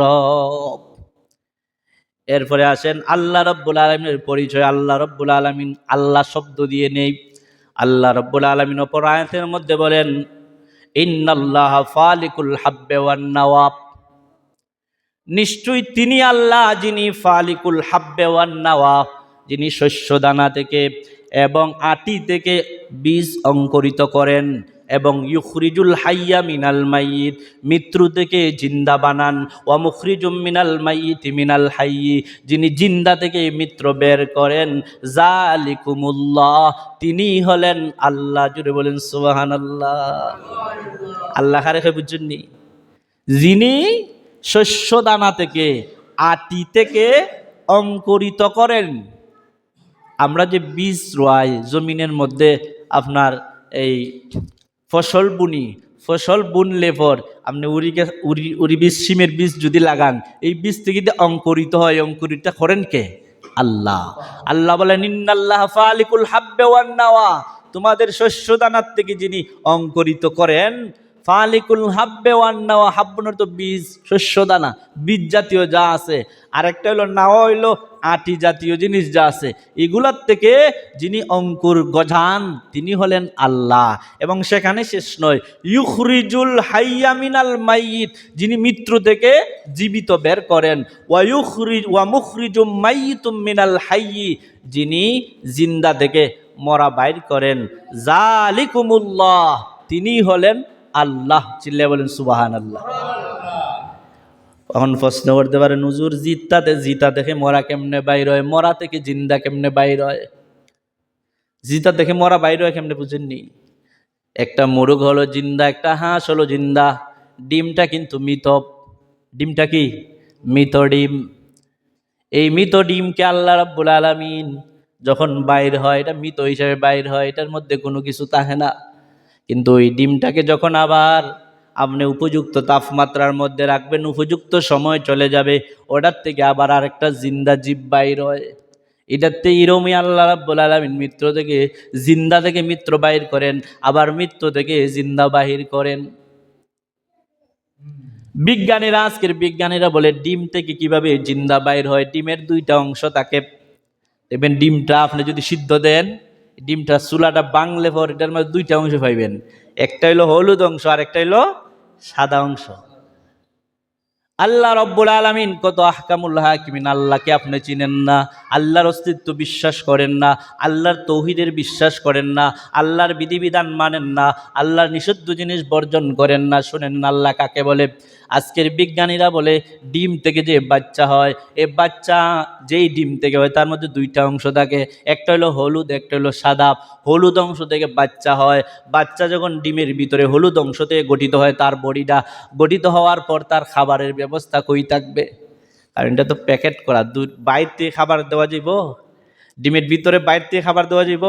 রব। এরপরে আসেন, আল্লাহ রব্বুল আলমিনের পরিচয়। আল্লাহ রব্বুল আলমিন আল্লাহ শব্দ দিয়ে নেই। আল্লাহ রব্বুল আলমিন অপর আয়াতের মধ্যে বলেন, ইন্নাল্লাহ ফালিকুল হাব্বে ওয়ান নওয়াব। নিশ্চয়ই তিনি আল্লাহ, যিনি ফালিকুল হাব্বে ওয়ান নওয়াব, যিনি শস্য দানা থেকে এবং আটি থেকে বীজ অঙ্কুরিত করেন। এবং ইউখরিজুল হাইয়া মিনাল মাইয়িত, মৃত্যু থেকে জিন্দা বানান। ওয়া মুখরিজুম মিনাল মাইয়িত মিনাল হাইয়ি, যিনি জিন্দা থেকে মিত্র বের করেন। জালিকুমুল্লাহ তিনি হলেন আল্লাহ। জুড়ে বলেন, সুবহানাল্লাহ। আল্লাহ আল্লাহ কারে বুঝছেননি? যিনি শস্য দানা থেকে, আটি থেকে অঙ্কুরিত করেন। আমরা যে বীজ রোয়াই, জমিনের মধ্যে আপনার এই ফসল বুনি, ফসল বুনলে পর আপনি উড়ি উড়ি উড়ি বীজ সিমের বীজ যদি লাগান, এই বীজ থেকে যদি অঙ্কুরিত হয় অঙ্কুরিত করেন কে? আল্লাহ। আল্লাহ বলেন, ইন্নাল্লাহ ফালিকুল হাব্বে ওয়ান্নাওয়া তোমাদের শস্য দানার থেকে যিনি অঙ্কুরিত করেন ফালিকুল হাব্বে ওয়ান নাওয়া হাব্বনের তো বীজ, শস্য, দানা, বীজ জাতীয় যা আছে। আরেকটা হলো নাওয়া হইল আটি জাতীয় জিনিস যা আছে। এগুলার থেকে যিনি অঙ্কুর গজান, তিনি হলেন আল্লাহ। এবং সেখানে শেষ নয়, ইউখরিজুল হাইয়া মিনাল মাইয়িত, যিনি মৃত্যু থেকে জীবিত বের করেন। ওয়া ইউখরিজ ওয়া মুখরিজুম মাইয়িতুম মিনাল হাইয়ি, যিনি জিন্দা থেকে মরা বাইর করেন। জালিকুমুল্লাহ তিনি হলেন আল্লাহ চিল্লে বলেন সুবাহান আল্লাহ এখন প্রশ্ন করতে পারে নুজুর জিতাতে জিতা দেখে মরা কেমনে বাইর হয়? মরা থেকে জিন্দা কেমনে বাইর হয়? জিতা দেখে মরা বাইর হয় কেমনে বুঝেননি? একটা মোরগ হলো জিন্দা, একটা হাঁস হলো জিন্দা। ডিমটা কিন্তু মৃত। ডিমটা কি? মৃত ডিম। এই মৃত ডিমকে আল্লাহ রাব্বুল আলামিন যখন বাইর হয়, এটা মৃত হিসাবে বাইর হয়, এটার মধ্যে কোনো কিছু থাকে না। কিন্তু ওই ডিমটাকে যখন আবার আপনি উপযুক্ত তাপমাত্রার মধ্যে রাখবেন, উপযুক্ত সময় চলে যাবে, ওটার থেকে আবার আরেকটা জিন্দা জীব বাইর হয়। এটাতে ইরমি আল্লাহ রাব্বুল আলামিন মিত্র থেকে, জিন্দা থেকে মিত্র বাইর করেন, আবার মৃত্যু থেকে জিন্দা বাহির করেন। বিজ্ঞানীরা, আজকের বিজ্ঞানীরা বলে, ডিম থেকে কীভাবে জিন্দা বাইর হয়? ডিমের দুইটা অংশ থাকে। দেখবেন ডিমটা আপনি যদি সিদ্ধ দেন ডিমটা চুলাটা বাংলে পর এটার মধ্যে দুইটা অংশ পাইবেন। একটা হলো হলুদ অংশ আর একটা হলো সাদা অংশ। আল্লাহ রব্বুল আলমিন কত আহকামুল হাকিমিন, আল্লাহকে আপনি চিনেন না, আল্লাহর অস্তিত্ব বিশ্বাস করেন না, আল্লাহর তৌহিদের বিশ্বাস করেন না, আল্লাহর বিধিবিধান মানেন না, আল্লাহর নিষিদ্ধ জিনিস বর্জন করেন না, শোনেন না আল্লাহ কাকে বলে? আজকের বিজ্ঞানীরা বলে, ডিম থেকে যে বাচ্চা হয়, এ বাচ্চা যেই ডিম থেকে হয়, তার মধ্যে দুইটা অংশ থাকে, একটা হলো হলুদ, একটা হলো সাদা। হলুদ অংশ থেকে বাচ্চা হয়, বাচ্চা যখন ডিমের ভিতরে হলুদ অংশ থেকে গঠিত হয়, তার বডিটা গঠিত হওয়ার পর তার খাবারের ব্যবস্থা কই থাকবে। কারণ এটা তো প্যাকেট করা। দু বাইর খাবার দেওয়া যাইব, ডিমের ভিতরে বাইর খাবার দেওয়া যাইব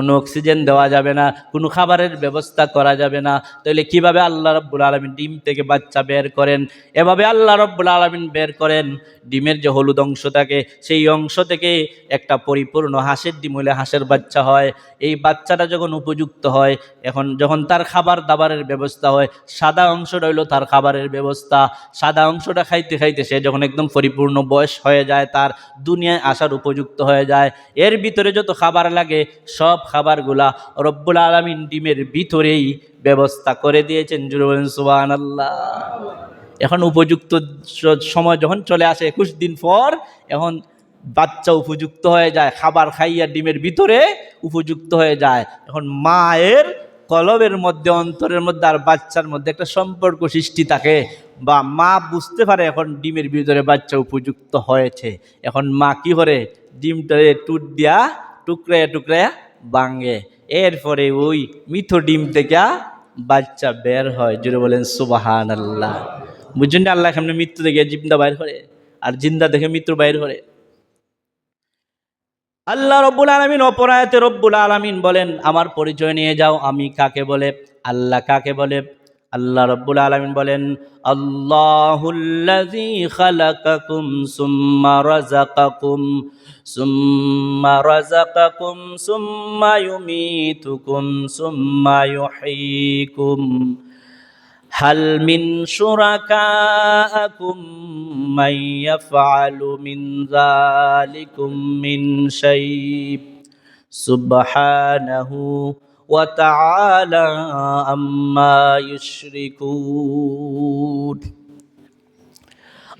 কোনো অক্সিজেন দেওয়া যাবে না, কোনো খাবারের ব্যবস্থা করা যাবে না। তাহলে কীভাবে আল্লাহ রব্বুল আলমিন ডিম থেকে বাচ্চা বের করেন? এভাবে আল্লাহ রব্বুল আলমিন বের করেন। ডিমের যে হলুদ অংশ থাকে, সেই অংশ থেকে একটা পরিপূর্ণ হাঁসের ডিম হলে হাঁসের বাচ্চা হয়। এই বাচ্চাটা যখন উপযুক্ত হয়, এখন যখন তার খাবার দাবারের ব্যবস্থা হয়, সাদা অংশটা হইল তার খাবারের ব্যবস্থা। সাদা অংশটা খাইতে খাইতে সে যখন একদম পরিপূর্ণ বয়স হয়ে যায়, তার দুনিয়ায় আসার উপযুক্ত হয়ে যায়। এর ভিতরে যত খাবার লাগে, সব খাবারগুলা রব্বুল আলমিন ডিমের ভিতরেই ব্যবস্থা করে দিয়েছেন। সুবান আল্লাহ এখন উপযুক্ত সময় যখন চলে আসে, একুশ দিন পর, এখন বাচ্চা উপযুক্ত হয়ে যায়, খাবার খাইয়া ডিমের ভিতরে উপযুক্ত হয়ে যায়। এখন মায়ের কলবের মধ্যে, অন্তরের মধ্যে আর বাচ্চার মধ্যে একটা সম্পর্ক সৃষ্টি থাকে বা মা বুঝতে পারে এখন ডিমের ভিতরে বাচ্চা উপযুক্ত হয়েছে। এখন মা কি করে? ডিমটারে টুট দিয়া টুকরে টুকরে বাঙ্গে। এরপরে ওই মিথ ডিম থেকে বাচ্চা বের হয় জুড়ে বলেন সুবাহান আল্লাহ বুঝছেন আল্লাহ সামনে মৃত্যু দেখে জিন্দা বাইর করে, আর জিন্দা দেখে মৃত্যু বাইর করে। আল্লাহ রব্বুল আলমিন অপরায়তে রব্বুল আলমিন বলেন, আমার পরিচয় নিয়ে যাও, আমি কাকে বলে? আল্লাহ কাকে বলে? আল্লাহ রব্বুল আলমিন বলেন আল্লাহুল্লাজি খালাকাকুম সুম্মা রাজাকাকুম সুম্মা রাজাকাকুম সুম্মা ইউমিতুকুম, সুম্মা ইউহয়িকুম হাল মিন শুরাকাকুম মান ইয়াফআলু মিন যালিকুম মিন শাইব। সুবহানাহু وتعالى عما يشركون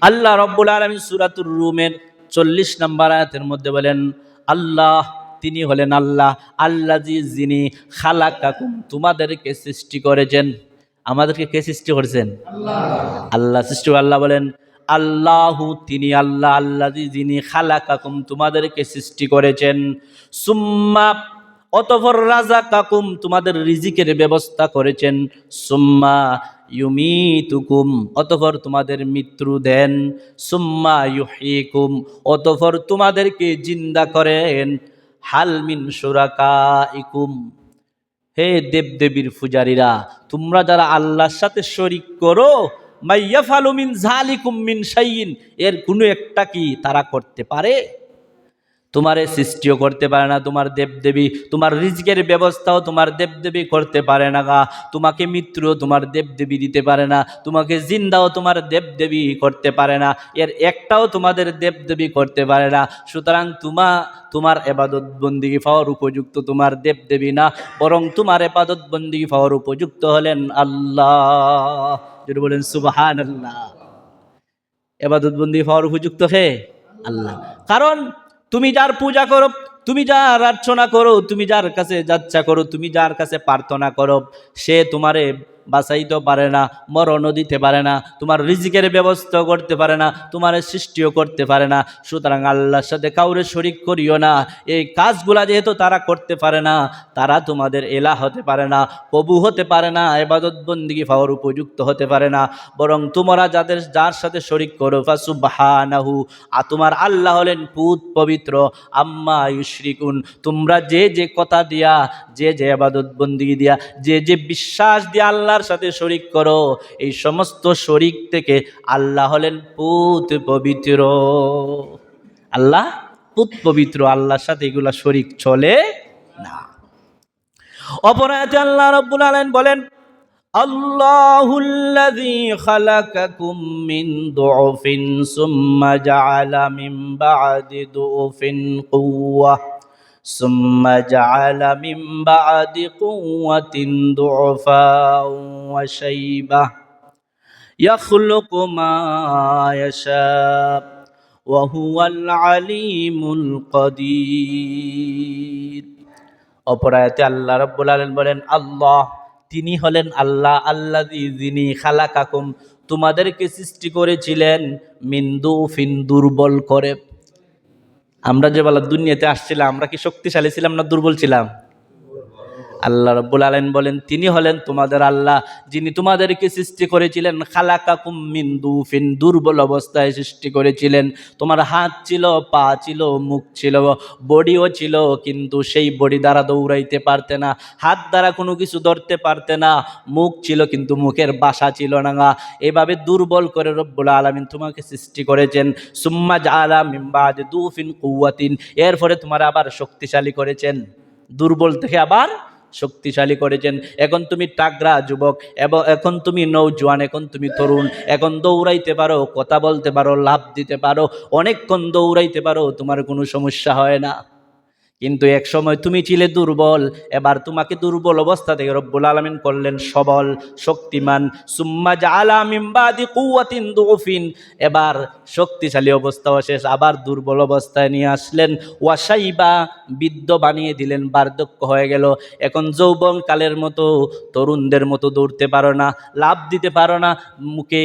আল্লাহ রব্বুল আলমী সুরাতুর রুমের চল্লিশ নম্বর আয়াতের মধ্যে বলেন আল্লাহ তিনি হলেন আল্লাহ আল্লাহ যিনি খালাকাকুম তোমাদেরকে সৃষ্টি করেছেন আমাদেরকে কে সৃষ্টি করেছেন আল্লাহ সৃষ্টি আল্লাহ বলেন আল্লাহু তিনি আল্লাহ আল্লাহ যিনি খালাকাকুম তোমাদেরকে সৃষ্টি করেছেন সুম্মা অতফর রাজা কাকুম তোমাদের রিজিকের ব্যবস্থা করেছেন। সুম্মা ইউমিতুকুম, অতফর তোমাদের মৃত্যু দেন। সুম্মা ইউহিকুম, অতফর তোমাদেরকে জিন্দা করেন। হালমিন সুরাকাইকুম হে দেবদেবীর পূজারীরা, তোমরা যারা আল্লাহর সাথে শরিক করো, মাইয়াফালু মিন জালিকুম মিন শাইইন, এর কোনো একটা কি তারা করতে পারে? তোমারে সৃষ্টিও করতে পারে না, তোমার দেবদেবী, তোমার রিজকের ব্যবস্থাও তোমার দেবদেবী করতে পারে না গা। তোমাকে মৃত্যুও তোমার দেবদেবী দিতে পারে না, তোমাকে জিন্দাও তোমার দেবদেবী করতে পারে না, এর একটাও তোমাদের দেবদেবী করতে পারে না। সুতরাং তোমা, তোমার এবাদত বন্দিগি পাওয়ার উপযুক্ত তোমার দেবদেবী না, বরং তোমার এবাদত বন্দিগি পাওয়ার উপযুক্ত হলেন আল্লাহ। যদি বলেন সুবাহান আল্লাহ এবাদত বন্দি পাওয়ার উপযুক্ত হে আল্লাহ। কারণ তুমি যার পূজা করো, তুমি যার অর্চনা করো, তুমি যার কাছে যাচ্ছা করো, তুমি যার কাছে প্রার্থনা করো, সে তোমারে বাঁচাইতে পারে না, মরণও দিতে পারে না, তোমার রিজিকের ব্যবস্থা করতে পারে না, তোমার সৃষ্টিও করতে পারে না। সুতরাং আল্লাহর সাথে কাউরে শরিক করিও না, এই কাজগুলা যেহেতু তারা করতে পারে না, তারা তোমাদের এলা হতে পারে না প্রভু হতে পারে না, এবাদত বন্দিগি পাওয়ার উপযুক্ত হতে পারে না, বরং তোমরা যাদের, যার সাথে শরিক করো, ফাসুবাহানাহু, আর তোমার আল্লাহ হলেন পুত পবিত্র, আম্মা ইউশ্রিকুন, তোমরা যে যে কথা দিয়া, যে যে আবাদত বন্দিগি দিয়া, যে যে বিশ্বাস দিয়ে আল্লাহর সাথে শরিক করো এই সমস্ত শরিক থেকে আল্লাহ হলেন পুত পবিত্র আল্লাহ পুত পবিত্র আল্লাহর সাথে এগুলা শরিক চলে না অপরাধে আল্লাহ রব্বুল আলামিন বলেন আল্লাহু الذي خلقكم من ضعف ثم جعل من بعد ضعف قوة ثم جعل من بعد قوة ضعفا وشيبة يخلق ما يشاء وهو العليم القدير অপরায়তে আল্লাহ রব্বুল আলম বলেন আল্লাহ তিনি হলেন আল্লাহ আল্লাহ যিনি খালাকাকুম তোমাদেরকে সৃষ্টি করেছিলেন মিন্দু ফিন দুর্বল করে আমরা যে বলা দুনিয়াতে আসছিলাম আমরা কি শক্তিশালী ছিলাম না দুর্বল ছিলাম? আল্লাহ রব্বুল আলম বলেন, তিনি হলেন তোমাদের আল্লাহ, যিনি তোমাদেরকে সৃষ্টি করেছিলেন। খালাকাকুম মিন দুফিন, দুর্বল অবস্থায় সৃষ্টি করেছিলেন। তোমার হাত ছিল, পা ছিল, মুখ ছিল, বডিও ছিল, কিন্তু সেই বডি দ্বারা দৌড়াইতে পারতে না, হাত দ্বারা কোনো কিছু ধরতে পারতে না, মুখ ছিল, কিন্তু মুখের বাসা ছিল না এভাবে দুর্বল করে রব্বুল আলমিন তোমাকে সৃষ্টি করেছেন। সুম্মা জালা মিম্বাদ দুফিন কুয়াতিন এরপরে তোমার আবার শক্তিশালী করেছেন। দুর্বল থেকে আবার শক্তিশালী করেছেন। এখন তুমি টাকরা যুবক, এবং এখন তুমি নৌজোয়ান, এখন তুমি তরুণ, এখন দৌড়াইতে পারো, কথা বলতে পারো লাভ দিতে পারো, অনেকক্ষণ দৌড়াইতে পারো, তোমার কোনো সমস্যা হয় না। কিন্তু এক সময় তুমি ছিলে দুর্বল, এবার তোমাকে দুর্বল অবস্থা থেকে রব্বুল আলমিন করলেন সবল, শক্তিমান। সুম্মা জালা মিম্বাদি কুয়াতিন দুফিন এবার শক্তিশালী অবস্থাও শেষ, আবার দুর্বল অবস্থায় নিয়ে আসলেন। ওয়াসাইবা বৃদ্ধ বানিয়ে দিলেন, বার্ধক্য হয়ে গেল। এখন যৌবন কালের মতো তরুণদের মতো দৌড়তে পারো না, লাভ দিতে পারো না, মুখে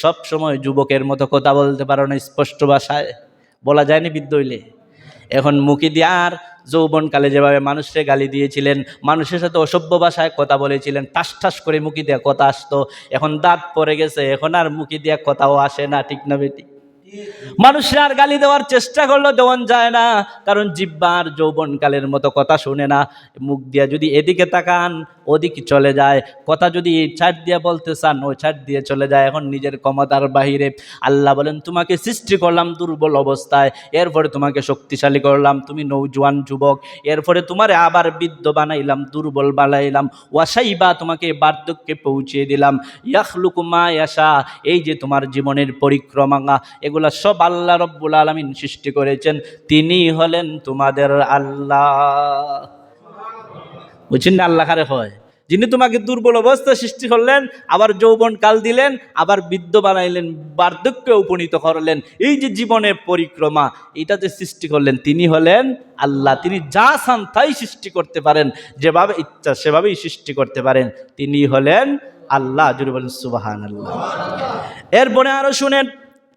সব সময় যুবকের মতো কথা বলতে পারো না, স্পষ্ট ভাষায়। বলা যায়নি বৃদ্ধ হইলে এখন মুখে দিয়ে আর যৌবনকালে যেভাবে মানুষকে গালি দিয়েছিলেন, মানুষের সাথে অসভ্য ভাষায় কথা বলেছিলেন টাস ঠাস করে মুখে দিয়ে কথা আসতো, এখন দাঁত পড়ে গেছে, এখন আর মুখে দিয়ে কথাও আসে না, ঠিক না বেটি? মানুষের আর গালি দেওয়ার চেষ্টা করল দেওয়ান যায় না, কারণ জিব্বার যৌবনকালের মতো কথা শুনে না। মুখ দিয়া যদি এদিকে তাকান ওদিকে চলে যায়। কথা যদি ছাড় দিয়ে বলতে চান, ওই ছাড় দিয়ে চলে যায়। এখন নিজের ক্ষমতার বাহিরে আল্লাহ বলেন, তোমাকে সৃষ্টি করলাম দুর্বল অবস্থায়। এরপরে তোমাকে শক্তিশালী করলাম। তুমি নৌজওয়ান যুবক। এরপরে তোমার আবার বৃদ্ধ বানাইলাম, দুর্বল বানাইলাম। ওয়াসাইবা তোমাকে বার্ধক্যে পৌঁছিয়ে দিলাম। ইয়াখলুকুমা ইয়াশা, এই যে তোমার জীবনের পরিক্রমা এগুলা সব আল্লাহ রব্বুল আলমিন সৃষ্টি করেছেন। তিনি হলেন তোমাদের আল্লাহ। বুঝছেন না, আল্লাহ কারে হয়। যিনি তোমাকে দুর্বল অবস্থা সৃষ্টি করলেন, আবার যৌবন কাল দিলেন, আবার বৃদ্ধ বানাইলেন, বার্ধক্যে উপনীত করলেন। এই যে জীবনে পরিক্রমা, এটা যে সৃষ্টি করলেন, তিনি হলেন আল্লাহ। তিনি যা চান তাই সৃষ্টি করতে পারেন, যেভাবে ইচ্ছা সেভাবেই সৃষ্টি করতে পারেন। তিনি হলেন আল্লাহ জুড়ে বলেন সুবাহান আল্লাহ এরপরে আরও শুনেন,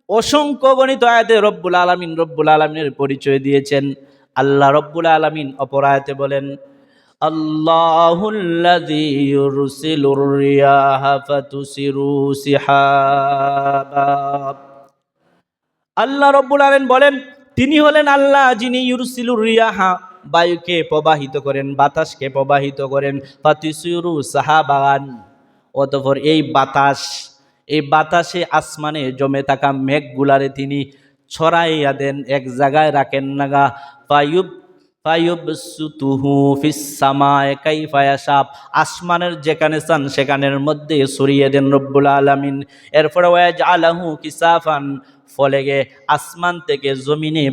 অসংখ্য গণিত আয়াতে রব্বুল আলমিন, রব্বুল আলমিনের পরিচয় দিয়েছেন। আল্লাহ রব্বুল আলমিন অপর আয়াতে বলেন الله الذي يرسل الرياح فتسر سحابا আল্লাহ রব্বুল আলামিন বলেন তিনি হলেন আল্লাহ যিনি ইউরসিলুর রিয়াহা বায়ুকে প্রবাহিত করেন বাতাসকে প্রবাহিত করেন ফাতিসুরু সাহাবান অতঃপর এই বাতাস এই বাতাসে আসমানে জমে থাকা মেঘগুলারে তিনি ছড়াইয়া দেন এক জায়গায় রাখেন নাগা ফায়ুব আসমানের যেখানে চান, সেখানের মধ্যে সরিয়ে দেন রব্বুল আলমিন। এরপরে ওয়াজআলাহু কিসাফান। ফলে গে আসমান থেকে জমিনে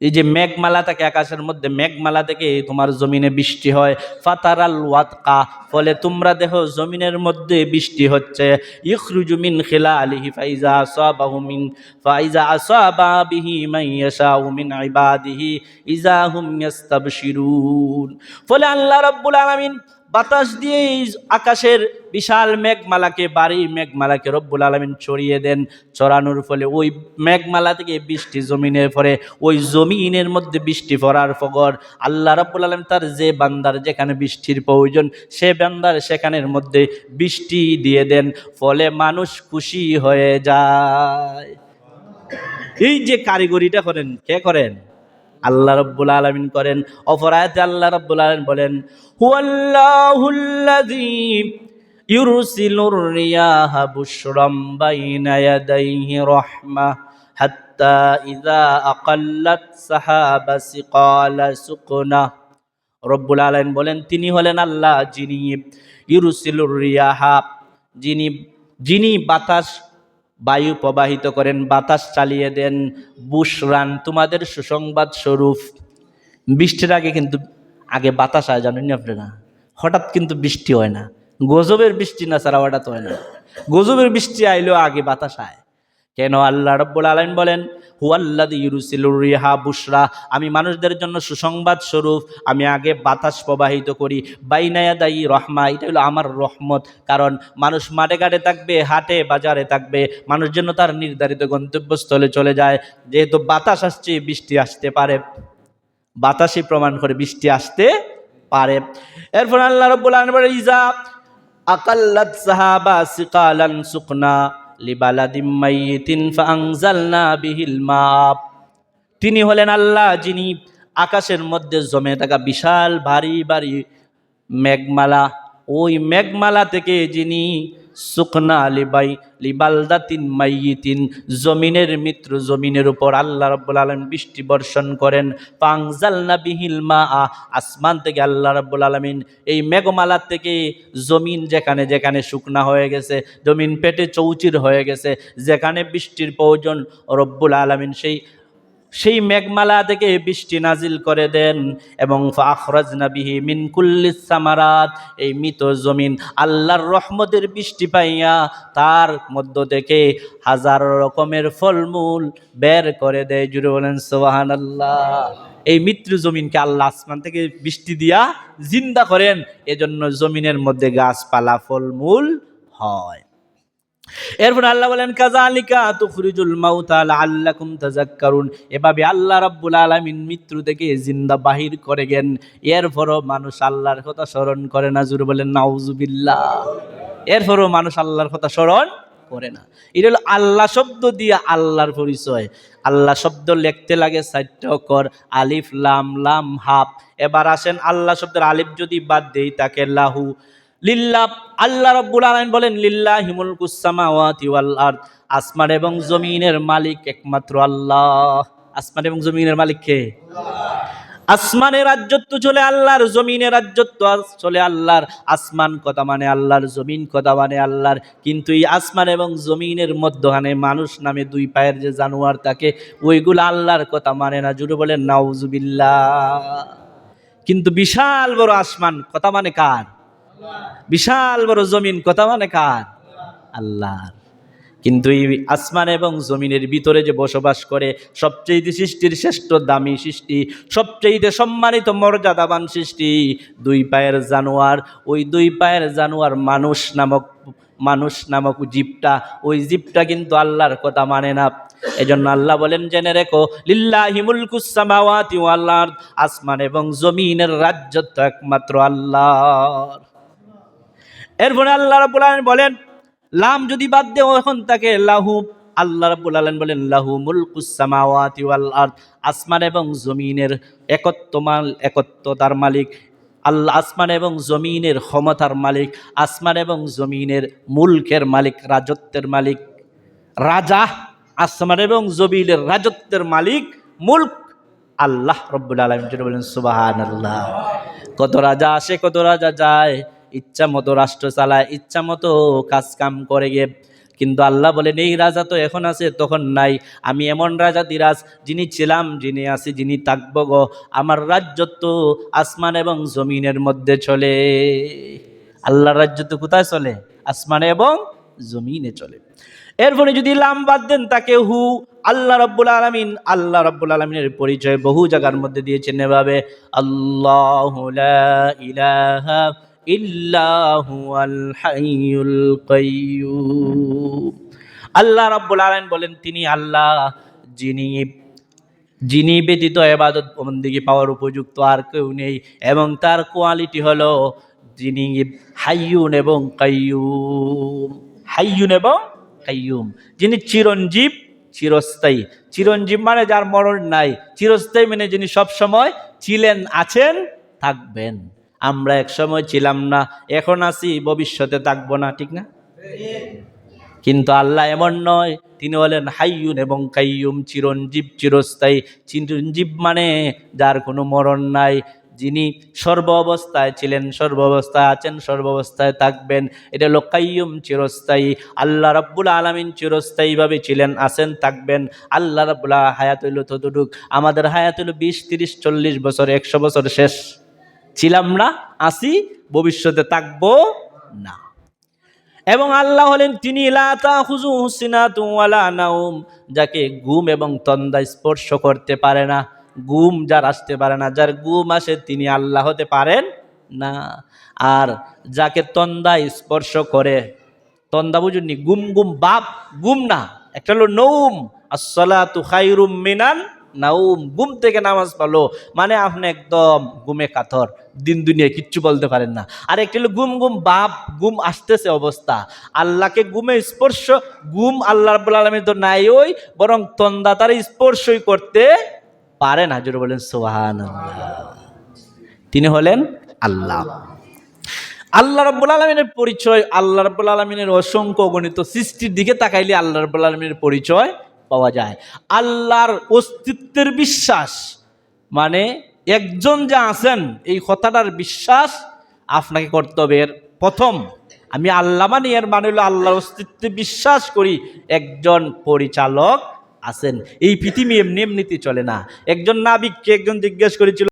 এই যে মেঘমালা থাকে আকাশের মধ্যে, মেঘমালা থেকে তোমার জমিনে বৃষ্টি হয়। ফাতারাল ওয়াতকা ফলে তোমরা দেখো জমিনের মধ্যে বৃষ্টি হচ্ছে। ইখরুজু খেলা আলিহি ফাইজা আসাবাহু মিন, ফাইজা আসাবা বিহি মান ইয়াশাউ মিন ইবাদিহি ইজা হুম ইয়াস্তাবশিরুন। ফলে আল্লাহ রাব্বুল আলামিন বাতাস দিয়ে এই আকাশের বিশাল মেঘমালাকে, বাড়ি মেঘমালাকে রব্বুল আলমিন ছড়িয়ে দেন। চড়ানোর ফলে ওই মেঘমালা থেকে বৃষ্টি জমিনে পরে ওই জমিনের মধ্যে বৃষ্টি পড়ার ফগর। আল্লাহ রব্বুল আলম তার যে বান্দার যেখানে বৃষ্টির প্রয়োজন, সে বান্দার সেখানের মধ্যে বৃষ্টি দিয়ে দেন। ফলে মানুষ খুশি হয়ে যায়। এই যে কারিগরিটা করেন, কে করেন? আল্লাহ রব্বুল আলমিন করেন। অপরায়তে আল্লাহ রব্বুল আলমিন বলেন, হুয়াল্লাহুল্লাযী ইউরসিলুর রিয়াহা বুশরাম বাইনা ইয়াদাইহি রাহমা হাত্তা ইযা আকাল্লাত সাহাবা সিকালা সুকনা। রব্বুল আলামিন বলেন, তিনি হলেন আল্লাহ যিনি ইউরসিলুর রিয়াহা, যিনি যিনি বাতাস বায়ু প্রবাহিত করেন, বাতাস চালিয়ে দেন বুশরান তোমাদের সুসংবাদ স্বরূপ। বৃষ্টির আগে কিন্তু, আগে বাতাস হয় জানেন আপনারা? হঠাৎ কিন্তু বৃষ্টি হয় না। গজবের বৃষ্টি না ছাড়া হঠাৎ হয় না। গজবের বৃষ্টি আইলেও আগে বাতাস আয় কেন আল্লাহ রব্বুল আলাইন বলেন রিহা বুশরা আমি মানুষদের জন্য সুসংবাদ স্বরূপ, আমি আগে বাতাস প্রবাহিত করি। বাইনায়া দায়ী রহমা এটা হলো আমার রহমত। কারণ মানুষ মাঠে ঘাটে থাকবে, হাটে বাজারে থাকবে, মানুষ যেন তার নির্ধারিত গন্তব্যস্থলে চলে যায়। যেহেতু বাতাস আসছে, বৃষ্টি আসতে পারে। বাতাসই প্রমাণ করে বৃষ্টি আসতে পারে। এরপর আল্লাহ রব্বুল বলেন, ইজা আকাল্লাত সাহাবা সিকালান সুকনা বিহিল মাপ তিনি হলেন আল্লাহ, যিনি আকাশের মধ্যে জমে থাকা বিশাল ভারী ভারী মেঘমালা, ওই মেঘমালা থেকে যিনি সুকনা লিবাই, লিবালদাতিন মাইয়িতিন, জমিনের মিত্র জমিনের উপর আল্লাহ রব্বুল আলম বৃষ্টি বর্ষণ করেন। পাংজালনা বিহিল মা আ আসমান থেকে আল্লাহ রব্বুল আলমিন এই মেঘমালা থেকে জমিন যেখানে যেখানে শুকনা হয়ে গেছে, জমিন পেটে চৌচির হয়ে গেছে, যেখানে বৃষ্টির প্রয়োজন, রব্বুল আলমিন সেই সেই মেঘমালা থেকে বৃষ্টি নাজিল করে দেন এবং আখরাজনা বিহি মিন কুল্লিস সামারাত, এই মৃত জমিন আল্লাহর রহমতের বৃষ্টি পাইয়া তার মধ্য থেকে হাজার রকমের ফলমূল বের করে দেয়। জুড়ে বলেন সোহান আল্লাহ এই মৃত্যু জমিনকে আল্লাহ আসমান থেকে বৃষ্টি দিয়া জিন্দা করেন। এজন্য জমিনের মধ্যে গাছপালা, ফলমূল হয়। এরপর আল্লাহ বলেন কাজালিকা তুখরিজুল মাউতা লাআল্লাকুম তাযাক্কারুন। এভাবে আল্লাহ রাব্বুল আলামিন মৃত্যু থেকে জিন্দা বাহির করে গেন এরপরও মানুষ আল্লাহর কথা স্মরণ করে না। জুর বলেন, নাউজুবিল্লাহ। এরপরও মানুষ আল্লাহর কথা স্মরণ করে না। এটা হলো আল্লাহ শব্দ দিয়ে আল্লাহর পরিচয়। আল্লাহ শব্দ লিখতে লাগে চারটা অক্ষর, আলিফ, লাম লাম, হাফ। এবার আসেন, আল্লাহ শব্দের আলিফ যদি বাদ দেই, তাকে লাহু। লিল্লাহ আল্লাহ রব্বুল আলামিন বলেন লিল্লাহ হিমুল কুসামাওয়াতি ওয়াল আরদ। আসমান এবং জমিনের মালিক একমাত্র আল্লাহ। আসমান এবং জমিনের মালিক কে? আসমানের রাজ্যত্ব চলে আল্লাহর জমিনের রাজ্যত্ব চলে আল্লাহর। আসমান কথা মানে আল্লাহর জমিন কথা মানে আল্লাহর। কিন্তু এই আসমান এবং জমিনের মধ্যখানে মানুষ নামে দুই পায়ের যে জানোয়ার থাকে ওইগুলো আল্লাহর কথা মানে না। জুড়ে বলে নাউজুবিল্লাহ। কিন্তু বিশাল বড় আসমান কথা মানে কার? বিশাল বড় জমিন, কথা মানে কার? আল্লাহর। কিন্তু এই আসমান এবং জমিনের ভিতরে যে বসবাস করে, সবচেয়ে সৃষ্টির শ্রেষ্ঠ দামি সৃষ্টি, সবচেয়ে সম্মানিত মর্যাদাবান সৃষ্টি, দুই পায়ের জানোয়ার। ওই দুই পায়ের জানোয়ার মানুষ নামক মানুষ নামক জীবটা, ওই জীবটা কিন্তু আল্লাহর কথা মানে না। এজন্য আল্লাহ বলেন, জেনে রেখো, লিল্লাহি মুলকুস সামাওয়াতি ওয়াল আসমান এবং জমিনের রাজ্যত্ব একমাত্র আল্লাহর। এরপরে আল্লাহ রাব্বুল আলামিন বলেন, লাম যদি বাদ দেও এখন তাকে লাহু, আল্লাহ রাব্বুল আলামিন বলেন, লাহু মুলকুস সামাওয়াতি ওয়াল আরদ, আসমান এবং জমিনের একত্বমাল একত্বতার মালিক। আল্লাহ আসমান এবং জমিনের ক্ষমতার মালিক, আসমান এবং জমিনের মুলকের মালিক, রাজত্বের মালিক। রাজা, আসমান এবং জমিনের রাজত্বের মালিক, মুলক আল্লাহ রব্বুল আলম বলেন সুবাহান আল্লাহ কত রাজা আসে, কত রাজা যায়। ইচ্ছা মতো রাষ্ট্র চালায় ইচ্ছা মতো কাজ কাম করে গে কিন্তু আল্লাহ বলেন এই রাজা তো এখন আছে, তখন নাই। আমি এমন রাজা দিরাজ, যিনি ছিলাম, যিনি আছি, যিনি থাকব গো। আমার রাজ্য তো আসমান এবং জমিনের মধ্যে চলে। আল্লাহর তো কোথায় চলে? আসমানে এবং জমিনে চলে। এরপরে যদি লাম বাদ দেন, তাকে হু, আল্লাহ রব্বুল আলমিন, আল্লাহ রব্বুল আলমিনের পরিচয় বহু জায়গার মধ্যে দিয়েছেন এভাবে, আল্লাহ ইলাহা আল্লাহ রব্বুল আলমিন বলেন, তিনি আল্লাহ, যিনি যিনি ব্যতীত এবাদত বন্দিকে পাওয়ার উপযুক্ত আর কেউ নেই, এবং তার কোয়ালিটি হলো যিনি হাইয়ুন এবং কাইয়ুম। হাইয়ুন এবং কাইয়ুম। যিনি চিরঞ্জীব, চিরস্থায়ী। চিরঞ্জীব মানে যার মরণ নাই। চিরস্থায়ী মানে যিনি সবসময় ছিলেন, আছেন, থাকবেন। আমরা এক সময় ছিলাম না, এখন আছি, ভবিষ্যতে থাকব না, ঠিক না? কিন্তু আল্লাহ এমন নয়, তিনি বলেন হাইয়ুন এবং কাইয়ুম, চিরঞ্জীব, চিরস্থায়ী। চিরঞ্জীব মানে যার কোনো মরণ নাই। যিনি সর্ব অবস্থায় ছিলেন, সর্ব অবস্থায় আছেন, সর্ব অবস্থায় থাকবেন, এটা হলো কাইয়ুম, চিরস্থায়ী। আল্লাহ রাব্বুল আলমিন চিরস্থায়ীভাবে ছিলেন, আছেন, থাকবেন। আল্লাহ রাব্বুল হায়াত হইল ততটুক আমাদের হায়াত হইল বিশ, তিরিশ, চল্লিশ বছর, একশো বছর শেষ। ছিলাম না, আসি, ভবিষ্যতে থাকব না। এবং আল্লাহ হলেন, তিনি যাকে গুম এবং তন্দা স্পর্শ করতে পারে না গুম যার আসতে পারে না, যার গুম আসে তিনি আল্লাহ হতে পারেন না। আর যাকে তন্দা স্পর্শ করে তন্দা বুঝুননি গুম গুম বাপ গুম না, একটা হলো নৌম আসসালাতু খাইরুম মিনান নাউম গুম থেকে নামাজ পালো মানে আপনি একদম গুমে কাতর। দিন দুনিয়া কিচ্ছু বলতে পারেন না। আর একটি হলো গুম গুম বাপ গুম আসতেছে অবস্থা। আল্লাহকে গুমে স্পর্শ গুম আল্লাহ রাব্বুল আলামিন তো নাই ওই, বরং তন্দা তার স্পর্শই করতে পারে না। বলেন সোহান তিনি হলেন আল্লাহ। আল্লাহ রাব্বুল আলমিনের পরিচয়, আল্লাহ রাব্বুল আলমিনের অসংখ্য গণিত সৃষ্টির দিকে তাকাইলে আল্লাহ রাব্বুল আলমিনের পরিচয় পাওয়া যায়। আল্লাহর অস্তিত্বের বিশ্বাস মানে একজন যা আছেন, এই কথাটার বিশ্বাস আপনাকে কর্তব্যের প্রথম, আমি আল্লাহ মানি এর মানে হলো আল্লাহর অস্তিত্বে বিশ্বাস করি, একজন পরিচালক আছেন। এই পৃথিবী এমনি এমনিতে চলে না। একজন নাবিককে একজন জিজ্ঞেস করেছিল